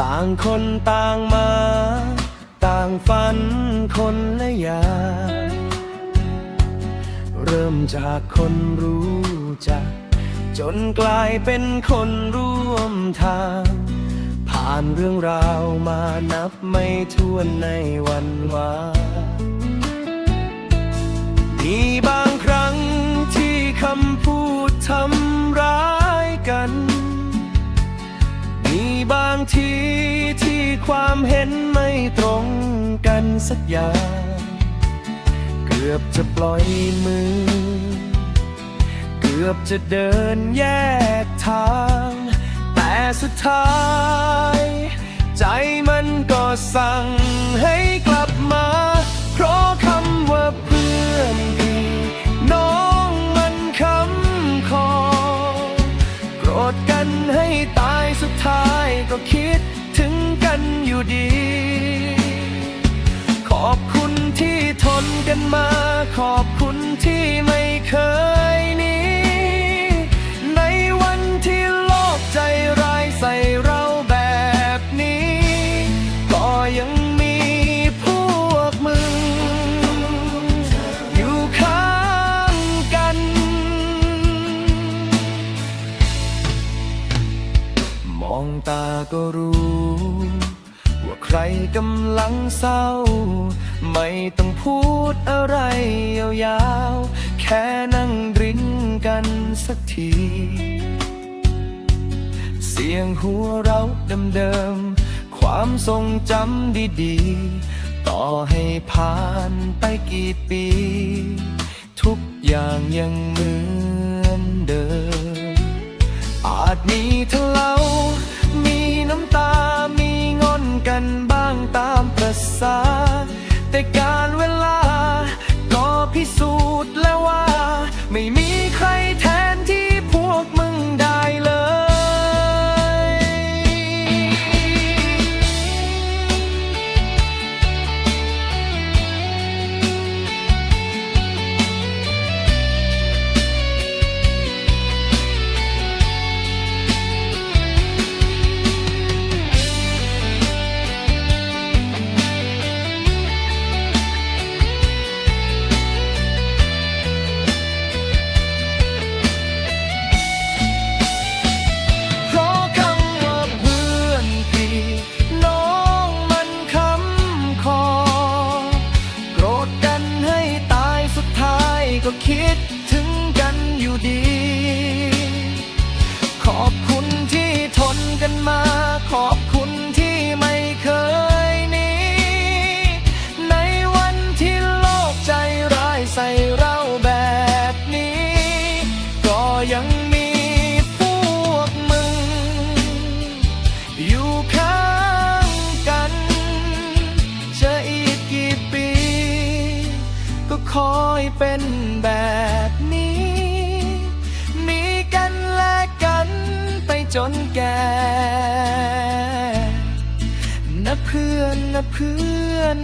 ต่างคนต่างมา ต่างฝันคนละอย่างเริ่มจากคนรู้จัก จนกลายเป็นคนร่วมทาง ผ่านเรื่องราวมานับไม่ถ้วนในวันวานมีบางครั้งที่คำพูดทำร้ายกัน ทีที่ความเห็นไม่ตรงกันสักอย่าง เกือบจะปล่อยมือ เกือบจะเดินแยกทาง แต่สุดท้าย ใจมันก็สั่งให้กลับมา เพราะคำว่าเพื่อนพี่น้องมันคำคอโกรธกันให้ตายสุดท้าย ก็คิดถึงกันอยู่ดี ขอบคุณที่ทนกันมา ขอบคุณที่ไม่เคยหนี ก็รู้ ว่าใครกำลังเศร้า ไม่ต้องพูดอะไรยาวๆ แค่นั่งดริ้งกันสักที เสียงหัวเราะเดิมๆ ความทรงจำดีๆ ต่อให้ผ่านไปกี่ปี ทุกอย่างยังเหมือนเดิม อาจมีทะเลา แก็คิดถึงกันอยู่ดี ขอบคุณที่ทนกันมา อยเป็นแบบนี้ มีกันและกันไปจนแก่นะเพื่อนนะเพื่อน